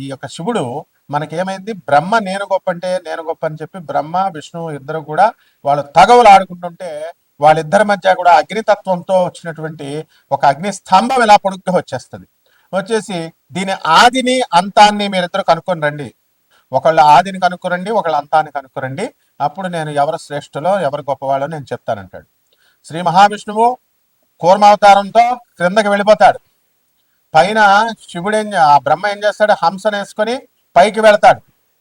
ఈ యొక్క శివుడు మనకేమైంది? బ్రహ్మ నేను గొప్ప అంటే నేను గొప్ప అని చెప్పి బ్రహ్మ విష్ణువు ఇద్దరు కూడా వాళ్ళు తగవులు ఆడుకుంటుంటే వాళ్ళిద్దరి మధ్య కూడా అగ్నితత్వంతో వచ్చినటువంటి ఒక అగ్ని స్తంభం ఇలా పొడుగ్గా వచ్చేస్తుంది. వచ్చేసి దీని ఆదిని అంతాన్ని మీరిద్దరు కనుక్కొని రండి. ఒకళ్ళ ఆదిని కనుక్కురండి ఒకళ్ళ అంతాన్ని కనుక్కురండి. అప్పుడు నేను ఎవరు శ్రేష్ఠులో ఎవరు గొప్పవాళ్ళో నేను చెప్తానంటాడు. శ్రీ మహావిష్ణువు కూర్మావతారంతో క్రిందకి వెళ్ళిపోతాడు. పైన శివుడు ఏం ఆ బ్రహ్మ ఏం చేస్తాడు? హంసను వేసుకొని పైకి వెళతాడు.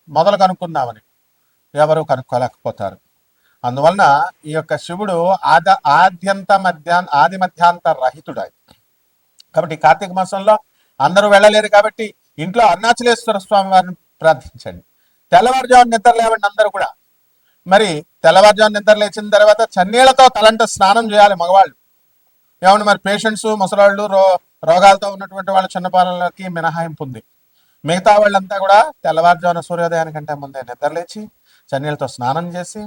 మొదలు కనుక్కుందామని. ఎవరు కనుక్కోలేకపోతారు. అందువలన ఈ యొక్క శివుడు ఆద ఆద్యంత మధ్యా ఆది మధ్యాంత రహితుడు కాబట్టి కార్తీక మాసంలో అందరూ వెళ్ళలేరు కాబట్టి ఇంట్లో అరుణాచలేశ్వర స్వామి వారిని ప్రార్థించండి. తెల్లవారుజాము నిద్ర లేవండి అందరూ కూడా. మరి తెల్లవారుజాము నిద్ర లేచిన తర్వాత చన్నీళ్ళతో తలంట స్నానం చేయాలి మగవాళ్ళు. ఏమంటే మరి పేషెంట్స్ ముసలాళ్ళు రో రోగాలతో ఉన్నటువంటి వాళ్ళ చిన్నపాలకి మినహాయింపు ఉంది. మిగతా వాళ్ళంతా కూడా తెల్లవారుజామున సూర్యోదయానికంటే ముందే నిద్రలేచి చన్నీళ్ళతో స్నానం చేసి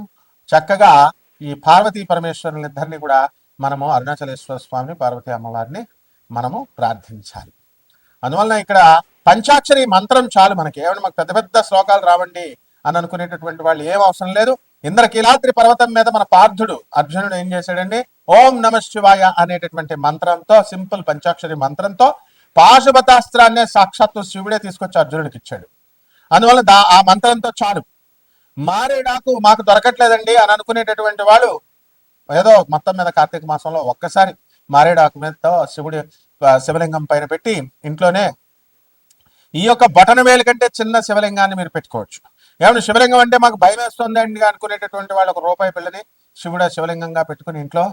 చక్కగా ఈ పార్వతీ పరమేశ్వరుని ఇద్దరిని కూడా మనము అరుణాచలేశ్వర స్వామిని పార్వతీ అమ్మవారిని మనము ప్రార్థించాలి. అందువలన ఇక్కడ పంచాక్షరి మంత్రం చాలు మనకి. ఏమన్నా మాకు పెద్ద పెద్ద శ్లోకాలు రావండి అని అనుకునేటటువంటి వాళ్ళు ఏం అవసరం లేదు. ఇంద్రకీలాద్రి పర్వతం మీద మన పార్థుడు అర్జునుడు ఏం చేశాడండి? ఓం నమ శివాయ అనేటటువంటి మంత్రంతో సింపుల్ పంచాక్షరి మంత్రంతో పాశుపతాస్త్రాన్నే సాక్షాత్తు శివుడే తీసుకొచ్చి అర్జునుడికి ఇచ్చాడు. అందువల్ల దా ఆ మంత్రంతో చాలు. మారేడాకు మాకు దొరకట్లేదండి అని అనుకునేటటువంటి వాళ్ళు ఏదో మొత్తం మీద కార్తీక మాసంలో ఒక్కసారి మారేడాకు మీదతో శివుడి శివలింగం పైన పెట్టి ఇంట్లోనే ఈ యొక్క బటన వేలు కంటే చిన్న శివలింగాన్ని మీరు పెట్టుకోవచ్చు. ఏమన్నా శివలింగం అంటే మాకు భయం వేస్తుందండి అనుకునేటటువంటి వాళ్ళు ఒక రూపాయి పిల్లని శివుడు శివలింగంగా పెట్టుకుని ఇంట్లో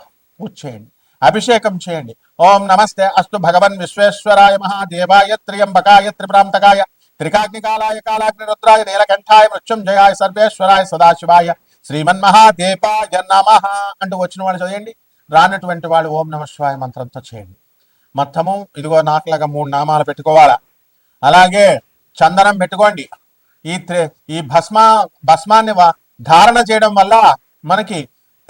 పూజ చేయండి. అభిషేకం చేయండి. ఓం నమస్తే అస్తు భగవన్ విశ్వేశ్వరాయ మహాదేవాయ త్రియంబకాయ త్రిప్రాంతకాయ త్రికాగ్నికాలాయ కాలాగ్నిరుద్రాయ నీలకంఠాయ మృత్యుంజయాయ సర్వేశ్వరాయ సదాశివాయ శ్రీమన్మహాదేవాయ నమ అంటూ వచ్చిన వాళ్ళు చదివండి రానటువంటి వాళ్ళు ఓం నమ శివాయ మంత్రంతో చేయండి. మొత్తము ఇదిగో నాకులాగా మూడు నామాలు పెట్టుకోవాలా? అలాగే చందనం పెట్టుకోండి. ఈ ఈ భస్మ భస్మాన్ని వ- ధారణ చేయడం వల్ల మనకి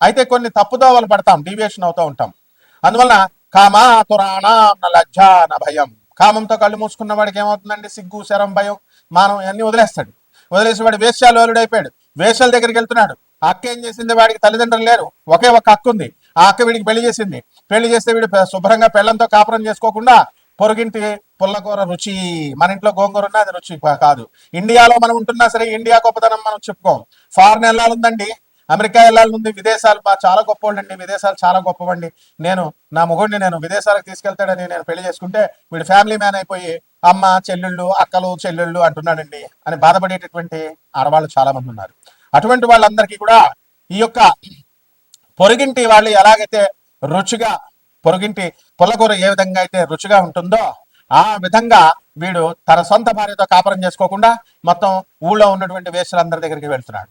అయితే కొన్ని తప్పుదోవలు పడతాం డీవియేషన్ అవుతూ ఉంటాం. అందువల్ల కామా తురాణ లజ్జాన భయం. కామంతో కళ్ళు మూసుకున్న వాడికి ఏమవుతుందండి? సిగ్గు శరం భయం మానం అన్ని వదిలేస్తాడు. వదిలేసి వాడు వేశ్యాలు అయిపోయాడు వేశ్యాల దగ్గరికి వెళ్తున్నాడు. అక్క ఏం చేసింది? వాడికి తల్లిదండ్రులు లేరు. ఒకే ఒక అక్క ఉంది. ఆ అక్క వీడికి పెళ్ళి చేసింది. పెళ్ళి చేస్తే వీడు శుభ్రంగా పెళ్ళంతో కాపురం చేసుకోకుండా పొరుగింటి పుల్లకూర రుచి మన ఇంట్లో గోంగూర ఉన్నా అది రుచి కాదు. ఇండియాలో మనం ఉంటున్నా సరే ఇండియా గొప్పతనం మనం చెప్పుకోం. ఫారెన్ వెళ్ళాలందండి అమెరికా వెళ్ళాలంది విదేశాలు బా- చాలా గొప్పవాళ్ళండి. విదేశాలు చాలా గొప్పవండి. నేను నా మొగుడిని నేను విదేశాలకు తీసుకెళ్తాడని నేను పెళ్ళి చేసుకుంటే వీడు ఫ్యామిలీ మ్యాన్ అయిపోయి అమ్మ చెల్లెళ్ళు అక్కలు చెల్లెళ్ళు అంటున్నాడండి అని బాధపడేటటువంటి ఆడవాళ్ళు చాలా మంది ఉన్నారు. అటువంటి వాళ్ళందరికీ కూడా ఈ యొక్క పొరుగింటి వాళ్ళు ఎలాగైతే రుచిగా పొరుగింటి పొలకూర ఏ విధంగా అయితే రుచిగా ఉంటుందో ఆ విధంగా వీడు తన సొంత భార్యతో కాపురం చేసుకోకుండా మొత్తం ఊళ్ళో ఉన్నటువంటి వేసులందరి దగ్గరికి వెళ్తున్నాడు.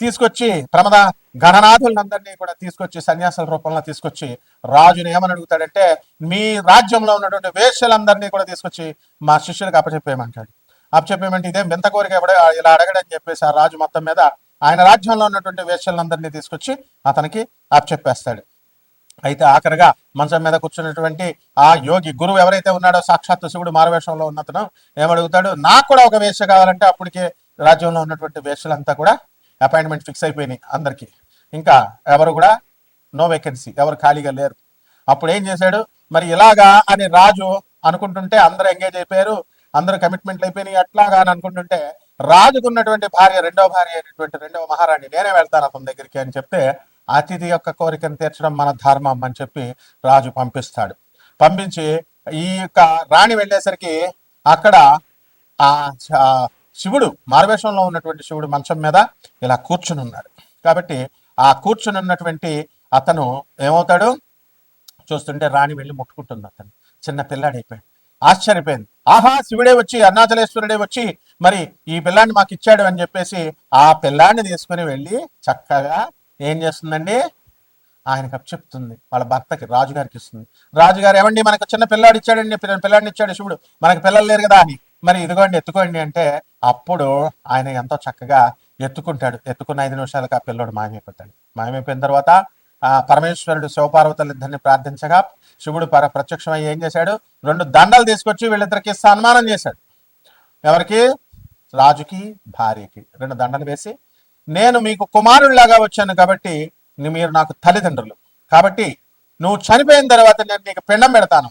తీసుకొచ్చి ప్రమద గణనాథులందరినీ కూడా తీసుకొచ్చి సన్యాసుల రూపంలో తీసుకొచ్చి రాజుని ఏమని అడుగుతాడంటే మీ రాజ్యంలో ఉన్నటువంటి వేషలందరినీ కూడా తీసుకొచ్చి మా శిష్యులకు అప్పచెప్పేయమంటాడు. అప్పచెప్పేయమంటే ఇదే వింత కోరిక ఎవడ ఇలా అడగడని చెప్పేసి ఆ రాజు మొత్తం మీద ఆయన రాజ్యంలో ఉన్నటువంటి వేషలందరినీ తీసుకొచ్చి అతనికి అప్పచెప్పేస్తాడు. అయితే ఆఖరిగా మంచం మీద కూర్చున్నటువంటి ఆ యోగి గురువు ఎవరైతే ఉన్నాడో సాక్షాత్ శివుడు మారవేషంలో ఉన్నతను ఏమడుగుతాడు? నాకు కూడా ఒక వేష కావాలంటే అప్పటికే రాజ్యంలో ఉన్నటువంటి వేషలంతా కూడా అపాయింట్మెంట్ ఫిక్స్ అయిపోయినాయి అందరికీ. ఇంకా ఎవరు కూడా నో వేకెన్సీ ఎవరు ఖాళీగా లేరు. అప్పుడు ఏం చేశాడు? మరి ఇలాగా అని రాజు అనుకుంటుంటే అందరూ ఎంగేజ్ అయిపోయారు అందరూ కమిట్మెంట్లు అయిపోయినాయి. అట్లాగా అని అనుకుంటుంటే రాజుకున్నటువంటి భార్య రెండవ భార్య అయినటువంటి రెండవ మహారాణి నేనే వెళ్తాను అతని దగ్గరికి అని చెప్తే అతిథి యొక్క కోరికను తీర్చడం మన ధర్మం అని చెప్పి రాజు పంపిస్తాడు. పంపించి ఈ యొక్క రాణి వెళ్ళేసరికి అక్కడ ఆ శివుడు మారవేషంలో ఉన్నటువంటి శివుడు మంచం మీద ఇలా కూర్చుని ఉన్నాడు కాబట్టి ఆ కూర్చుని ఉన్నటువంటి అతను ఏమవుతాడు? చూస్తుంటే రాణి వెళ్ళి ముట్టుకుంటుంది అతను. చిన్న పిల్లాడైపోయాడు. ఆశ్చర్యపోయింది. ఆహా శివుడే వచ్చి అరుణాచలేశ్వరుడే వచ్చి మరి ఈ పిల్లాన్ని మాకు ఇచ్చాడు అని చెప్పేసి ఆ పిల్లాన్ని తీసుకుని వెళ్ళి చక్కగా ఏం చేస్తుందండి? ఆయనకు చెప్తుంది. వాళ్ళ భర్తకి రాజుగారికి ఇస్తుంది. రాజుగారు ఏమండి మనకు చిన్న పిల్లాడు ఇచ్చాడండి పిల్ల- పిల్లాడిని ఇచ్చాడు శివుడు. మనకి పిల్లలు లేరు కదా అని. మరి ఇదిగోండి ఎత్తుకోండి అంటే అప్పుడు ఆయన ఎంతో చక్కగా ఎత్తుకుంటాడు. ఎత్తుకున్న ఐదు నిమిషాలకు ఆ పిల్లోడు మాయమైపోతాడు. మాయమైపోయిన తర్వాత ఆ పరమేశ్వరుడు శివపార్వతులు ఇద్దరిని ప్రార్థించగా శివుడు పర ప్రత్యక్షమై ఏం చేశాడు? రెండు దండలు తీసుకొచ్చి వీళ్ళిద్దరికి సన్మానం చేశాడు. ఎవరికి? రాజుకి భార్యకి. రెండు దండలు వేసి నేను మీకు కుమారుడిలాగా వచ్చాను కాబట్టి మీరు నాకు తల్లిదండ్రులు. కాబట్టి నువ్వు చనిపోయిన తర్వాత నేను నీకు పిండం పెడతాను.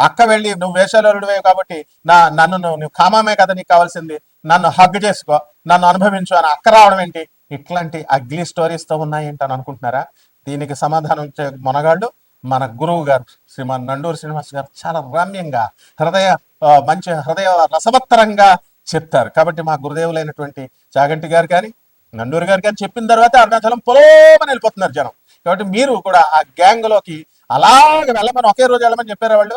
అక్క వెళ్ళి నువ్వు వేషాలరుడివే కాబట్టి నా నన్ను నువ్వు కామామే కదా నీకు కావాల్సింది. నన్ను హగ్ చేసుకో. నన్ను అనుభవించు అని అక్క రావడం ఏంటి? ఇట్లాంటి అగ్లీ స్టోరీస్తో ఉన్నాయి అని అనుకుంటున్నారా? దీనికి సమాధానం ఇచ్చే మొనగాళ్ళు మన గురువు గారు శ్రీమాన్ నండూరు శ్రీనివాస్ గారు చాలా రమ్యంగా హృదయ మంచి హృదయ రసవత్తరంగా చెప్తారు. కాబట్టి మా గురుదేవులైనటువంటి చాగంటి గారు కానీ నండూరు గారు కానీ చెప్పిన తర్వాత అరుణాచలం పొలోమని వెళ్ళిపోతున్నారు జనం. కాబట్టి మీరు కూడా ఆ గ్యాంగ్లోకి అలాగే వెళ్ళమని ఒకే రోజు వెళ్ళమని చెప్పారా వాళ్ళు?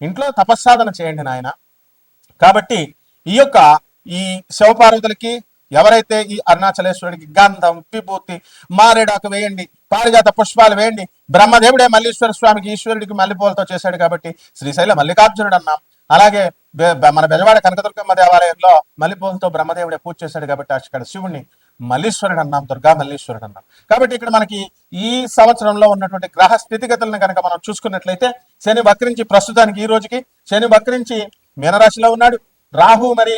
ఇంట్లో తపస్సాధన చేయండి నాయన. కాబట్టి ఈ యొక్క ఈ శివపార్వతులకి ఎవరైతే ఈ అరుణాచలేశ్వరుడికి గంధం విభూతి మారేడాకు వేయండి పారిజాత పుష్పాలు వేయండి బ్రహ్మదేవుడే మల్లీశ్వర స్వామికి ఈశ్వరుడికి మల్లెపూలతో చేశాడు కాబట్టి శ్రీశైల మల్లికార్జునుడు అన్నాం అలాగే మన బెజవాడ కనకదుర్గమ్మ దేవాలయంలో మల్లెపూలతో బ్రహ్మదేవుడే పూజ చేశాడు కాబట్టి అక్కడ శివుణ్ణి మల్లీశ్వరుడు అన్నాం దుర్గా మల్లీశ్వరుడు అన్నాం. కాబట్టి ఇక్కడ మనకి ఈ సంవత్సరంలో ఉన్నటువంటి గ్రహ స్థితిగతులను కనుక మనం చూసుకున్నట్లయితే శని వక్రించి ప్రస్తుతానికి ఈ రోజుకి శని వక్రించి మీనరాశిలో ఉన్నాడు రాహు మరి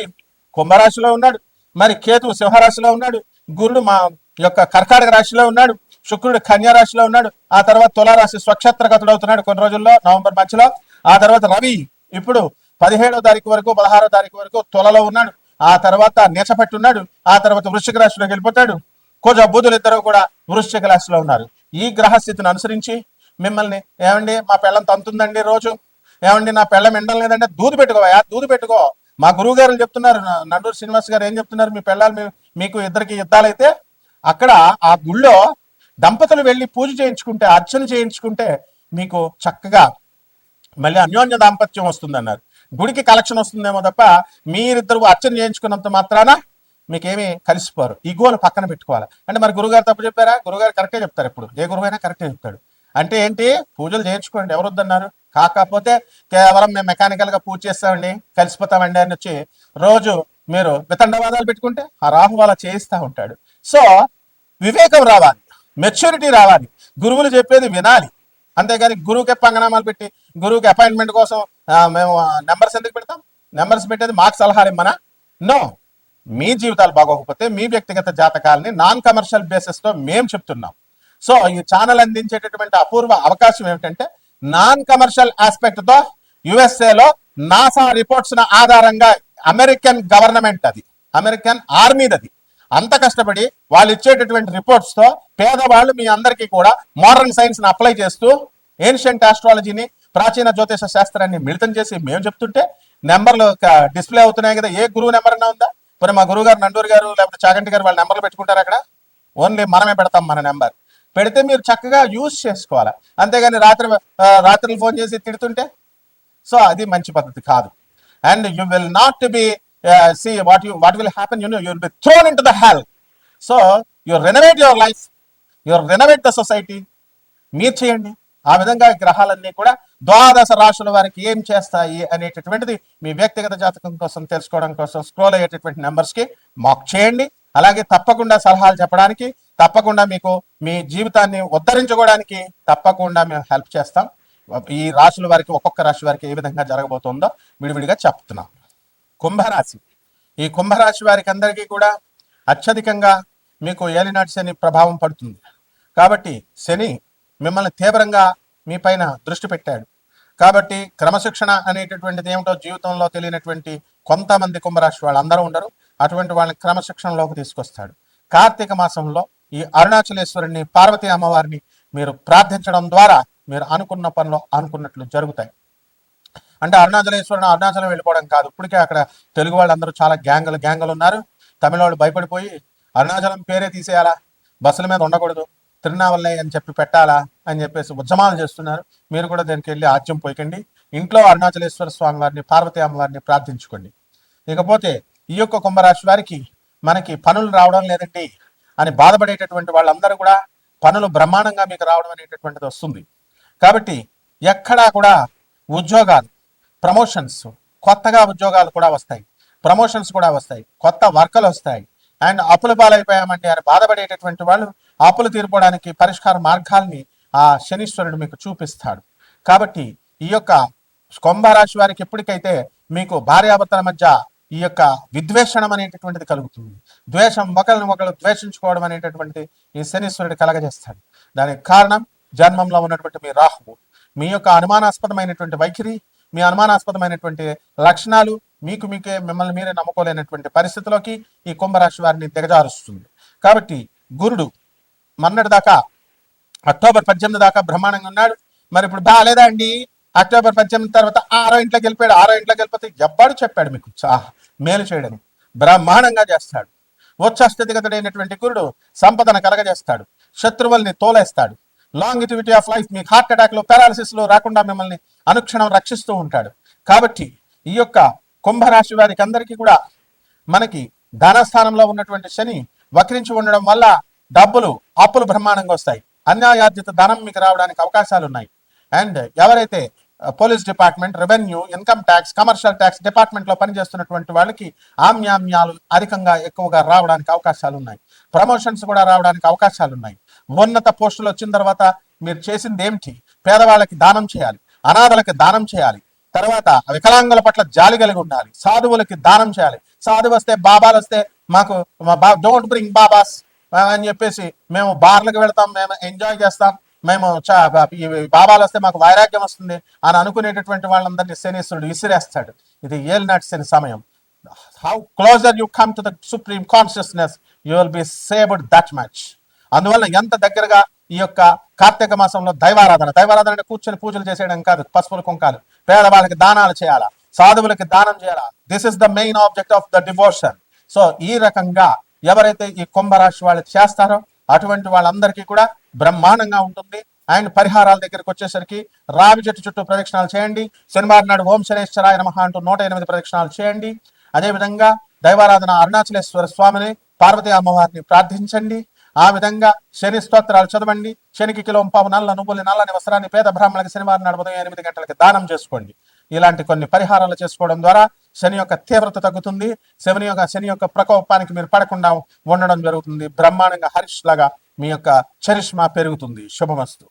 కుంభరాశిలో ఉన్నాడు మరి కేతు సింహరాశిలో ఉన్నాడు గురుడు మా యొక్క కర్కాటక రాశిలో ఉన్నాడు శుక్రుడు కన్యా రాశిలో ఉన్నాడు ఆ తర్వాత తులారాశి స్వక్షత్రగతుడు అవుతున్నాడు కొన్ని రోజుల్లో నవంబర్ మధ్యలో ఆ తర్వాత రవి ఇప్పుడు పదిహేడో తారీఖు వరకు పదహారో తారీఖు వరకు తులలో ఉన్నాడు. ఆ తర్వాత నీచపట్టి ఉన్నాడు ఆ తర్వాత వృశ్చిక రాశిలోకి వెళ్ళిపోతాడు. కొంచెం బుధులు ఇద్దరు కూడా వృశ్చిక రాశిలో ఉన్నారు. ఈ గ్రహస్థితిని అనుసరించి మిమ్మల్ని ఏమండి మా పెళ్ళం తంతుందండి రోజు? ఏమండి నా పెళ్ళం ఎండం లేదంటే దూది పెట్టుకోవా దూది పెట్టుకో. మా గురువు గారు చెప్తున్నారు నండూరు శ్రీనివాస్ గారు ఏం చెప్తున్నారు మీ పిల్లలు మీకు ఇద్దరికి యుద్ధాలైతే అక్కడ ఆ గుళ్ళో దంపతులు వెళ్ళి పూజ చేయించుకుంటే అర్చన చేయించుకుంటే మీకు చక్కగా మళ్ళీ అన్యోన్య దాంపత్యం వస్తుందన్నారు. గుడికి కలెక్షన్ వస్తుందేమో తప్ప మీరిద్దరు అర్చన చేయించుకున్నంత మాత్రాన మీకేమి కలిసిపోరు. ఇగోలు పక్కన పెట్టుకోవాలి. అంటే మరి గురుగారు తప్పు చెప్పారా? గురుగారు కరెక్టే చెప్తారు ఇప్పుడు. ఏ గురువు అయినా కరెక్టే చెప్తాడు. అంటే ఏంటి? పూజలు చేయించుకోండి. ఎవరు వద్దన్నారు? కాకపోతే కేవలం మేము మెకానికల్గా పూజ చేస్తామండి కలిసిపోతామండి అని వచ్చి రోజు మీరు వితండవాదాలు పెట్టుకుంటే ఆ రాహు అలా చేయిస్తూ ఉంటాడు. సో వివేకం రావాలి. మెచ్యూరిటీ రావాలి. గురువులు చెప్పేది వినాలి. అంతేగాని గురువుకి పంగనామాలు పెట్టి గురువుకి అపాయింట్మెంట్ కోసం మేము నెంబర్స్ ఎందుకు పెడతాం? నెంబర్స్ పెట్టేది మాకు సలహాలు ఇమ్మనా? నో మీ జీవితాలు బాగోకపోతే మీ వ్యక్తిగత జాతకాలని నాన్ కమర్షియల్ బేసిస్తో మేము చెప్తున్నాం. సో ఈ ఛానల్ అందించేటటువంటి అపూర్వ అవకాశం ఏమిటంటే నాన్ కమర్షియల్ ఆస్పెక్ట్తో యుఎస్ఏలో నాసా రిపోర్ట్స్ ఆధారంగా అమెరికన్ గవర్నమెంట్ అది. అమెరికన్ ఆర్మీదది అంత కష్టపడి వాళ్ళు ఇచ్చేటటువంటి రిపోర్ట్స్తో పేదవాళ్ళు మీ అందరికీ కూడా మోడర్న్ సైన్స్ని అప్లై చేస్తూ ఏన్షియంట్ ఆస్ట్రాలజీని ప్రాచీన జ్యోతిష శాస్త్రాన్ని మిళితం చేసి మేము చెప్తుంటే నెంబర్లు డిస్ప్లే అవుతున్నాయి కదా ఏ గురువు నెంబర్ అన్నా ఉందా? పోనీ మా గురువు గారు నండూరు గారు లేకపోతే చాగంటి గారు వాళ్ళ నెంబర్లు పెట్టుకుంటారు అక్కడ? ఓన్లీ మనమే పెడతాం మన నెంబర్. పెడితే మీరు చక్కగా యూజ్ చేసుకోవాలి. అంతేగాని రాత్రి రాత్రులు ఫోన్ చేసి తిడుతుంటే? సో అది మంచి పద్ధతి కాదు. And you will not be see what you what will happen you you will be thrown in to the hell. So you renovate your life you renovate the society. మీరు చేయండి. ఆ విధంగా గ్రహాలన్నీ కూడా ద్వాదశ రాశుల వారికి ఏం చేస్తాయి అనేటటువంటిది మీ వ్యక్తిగత జాతకం కోసం తెలుసుకోవడం కోసం స్క్రోల్ అయ్యేటటువంటి నెంబర్స్కి మాక్ చేయండి. అలాగే తప్పకుండా సలహాలు చెప్పడానికి తప్పకుండా మీకు మీ జీవితాన్ని ఉద్ధరించుకోవడానికి తప్పకుండా మేము హెల్ప్ చేస్తాం. ఈ రాశుల వారికి ఒక్కొక్క రాశి వారికి ఏ విధంగా జరగబోతుందో విడివిడిగా చెప్తున్నాం. కుంభరాశి. ఈ కుంభరాశి వారికి అందరికీ కూడా అత్యధికంగా మీకు ఏలినాటి శని ప్రభావం పడుతుంది. కాబట్టి శని మిమ్మల్ని తీవ్రంగా మీ పైన దృష్టి పెట్టాడు. కాబట్టి క్రమశిక్షణ అనేటటువంటిది ఏమిటో జీవితంలో తెలియనటువంటి కొంతమంది కుంభరాశి వాళ్ళు అందరూ ఉండరు. అటువంటి వాళ్ళని క్రమశిక్షణలోకి తీసుకొస్తాడు. కార్తీక మాసంలో ఈ అరుణాచలేశ్వరుని పార్వతీ అమ్మవారిని మీరు ప్రార్థించడం ద్వారా మీరు అనుకున్న పనులు అనుకున్నట్లు జరుగుతాయి. అంటే అరుణాచలేశ్వరుని అరుణాచలం వెళ్ళిపోవడం కాదు. ఇప్పటికే అక్కడ తెలుగు వాళ్ళందరూ చాలా గ్యాంగులు గ్యాంగులు ఉన్నారు. తమిళ వాళ్ళు భయపడిపోయి అరుణాచలం పేరే తీసేయాలా? బస్సుల మీద ఉండకూడదు. తిరునావల్లే అని చెప్పి పెట్టాలా? అని చెప్పేసి ఉద్యమాలు చేస్తున్నారు. మీరు కూడా దీనికి వెళ్ళి ఆత్యం పోయకండి ఇంట్లో అరుణాచలేశ్వర స్వామి వారిని పార్వతీ అమ్మవారిని ప్రార్థించుకోండి. ఇకపోతే ఈ యొక్క కుంభరాశి వారికి మనకి పనులు రావడం లేదండి అని బాధపడేటటువంటి వాళ్ళందరూ కూడా పనులు బ్రహ్మాండంగా మీకు రావడం అనేటటువంటిది వస్తుంది. కాబట్టి ఎక్కడా కూడా ఉద్యోగాలు ప్రమోషన్స్ కొత్తగా ఉద్యోగాలు కూడా వస్తాయి. ప్రమోషన్స్ కూడా వస్తాయి. కొత్త వర్కలు వస్తాయి. అండ్ అప్పుల పాలైపోయామండి అని బాధపడేటటువంటి వాళ్ళు అప్పులు తీర్పడానికి పరిష్కార మార్గాల్ని ఆ శనీశ్వరుడు మీకు చూపిస్తాడు. కాబట్టి ఈ యొక్క కుంభరాశి వారికి ఎప్పటికైతే మీకు భార్యాభర్తల మధ్య ఈ యొక్క విద్వేషణం అనేటటువంటిది కలుగుతుంది ద్వేషం ఒకరిని ఒకరు ద్వేషించుకోవడం అనేటటువంటిది ఈ శనీశ్వరుడు కలగజేస్తాడు. దానికి కారణం జన్మంలో ఉన్నటువంటి మీ రాహువు. మీ యొక్క అనుమానాస్పదమైనటువంటి వైఖరి మీ అనుమానాస్పదమైనటువంటి లక్షణాలు మీకు మీకే మిమ్మల్ని మీరే నమ్ముకోలేనటువంటి పరిస్థితిలోకి ఈ కుంభరాశి వారిని దిగజారుస్తుంది. కాబట్టి గురుడు మన్నటి దాకా అక్టోబర్ పద్దెనిమిది దాకా బ్రహ్మాండంగా ఉన్నాడు. మరి ఇప్పుడు బాగాలేదా అండి? అక్టోబర్ పద్దెనిమిది తర్వాత ఆరో ఇంట్లోకి వెళ్ళిపోయాడు. ఆరో ఇంట్లోకి వెళ్ళిపోతే ఎవ్వడు చెప్పాడు మీకు. మేలు చేయడం బ్రహ్మాండంగా చేస్తాడు. ఉచ్చస్థితిగతుడైనటువంటి గురుడు సంపదను కలగజేస్తాడు. శత్రువుల్ని తోలేస్తాడు. లాంగిటివిటీ ఆఫ్ లైఫ్ మీకు హార్ట్ అటాక్లో పారాలసిస్లో రాకుండా మిమ్మల్ని అనుక్షణం రక్షిస్తూ ఉంటాడు. కాబట్టి ఈ యొక్క కుంభరాశి వారికి అందరికీ కూడా మనకి ధనస్థానంలో ఉన్నటువంటి శని వక్రించి ఉండడం వల్ల డబ్బులు అప్పులు బ్రహ్మాండంగా వస్తాయి. అన్యాయార్జిత ధనం మీకు రావడానికి అవకాశాలు ఉన్నాయి అండ్ ఎవరైతే police department revenue income tax commercial tax డిపార్ట్మెంట్లో పనిచేస్తున్నటువంటి వాళ్ళకి ఆమ్యామ్యాలు అధికంగా ఎక్కువగా రావడానికి అవకాశాలు ఉన్నాయి ప్రమోషన్స్ కూడా రావడానికి అవకాశాలు ఉన్నాయి ఉన్నత పోస్టులు వచ్చిన తర్వాత మీరు చేసింది ఏమిటి? పేదవాళ్ళకి దానం చేయాలి అనాథలకి దానం చేయాలి తర్వాత వికలాంగుల పట్ల జాలి కలిగి ఉండాలి సాధువులకి దానం చేయాలి. సాధువు వస్తే బాబాలు వస్తే మాకు డోంట్ బ్రింగ్ బాబాస్ అని చెప్పేసి మేము బార్లకు వెళ్తాం మేము ఎంజాయ్ చేస్తాం. మేము చా- ఈ బాబాలు వస్తే మాకు వైరాగ్యం వస్తుంది అని అనుకునేటటువంటి వాళ్ళందరినీ శనీశ్వరుడు విసిరేస్తాడు. ఇది ఏలినాటి శని సమయం. How closer you come to the supreme consciousness you will be saved that much అందువల్ల ఎంత దగ్గరగా ఈ యొక్క కార్తీక మాసంలో దైవారాధన దైవారాధన అంటే కూర్చొని పూజలు చేసేయడం కాదు పసుపులు కుంకాలు. పేదవాళ్ళకి దానాలు చేయాలా సాధువులకి దానం చేయాలా? This is the main object of the devotion so ఈ రకంగా ఎవరైతే ఈ కుంభరాశి వాళ్ళు చేస్తారో అటువంటి వాళ్ళందరికీ కూడా బ్రహ్మాండంగా ఉంటుంది. అండ్ పరిహారాల దగ్గరకు వచ్చేసరికి రావి చెట్టు చుట్టూ ప్రదక్షిణాలు చేయండి. శనివారం నాడు ఓం శనేశ్వరాయ నమః అంటూ నూట ఎనిమిది ప్రదక్షిణాలు చేయండి. అదేవిధంగా దైవారాధన అరుణాచలేశ్వర స్వామిని పార్వతీ అమ్మవారిని ప్రార్థించండి. ఆ విధంగా శని స్తోత్రాలు చదవండి. శనికి కిలో పావు నల్ల నువ్వులు నల్లని వస్త్రాన్ని పేద బ్రాహ్మణులకు శనివారం నాడు ఉదయం ఎనిమిది గంటలకి దానం చేసుకోండి. ఇలాంటి కొన్ని పరిహారాలు చేసుకోవడం ద్వారా శని యొక్క తీవ్రత తగ్గుతుంది. శని యొక్క శని యొక్క ప్రకోపానికి మీరు పడకుండా ఉండడం జరుగుతుంది. బ్రహ్మాండంగా హరీష్ లాగా మీ యొక్క చరిష్మా పెరుగుతుంది. శుభమస్తు.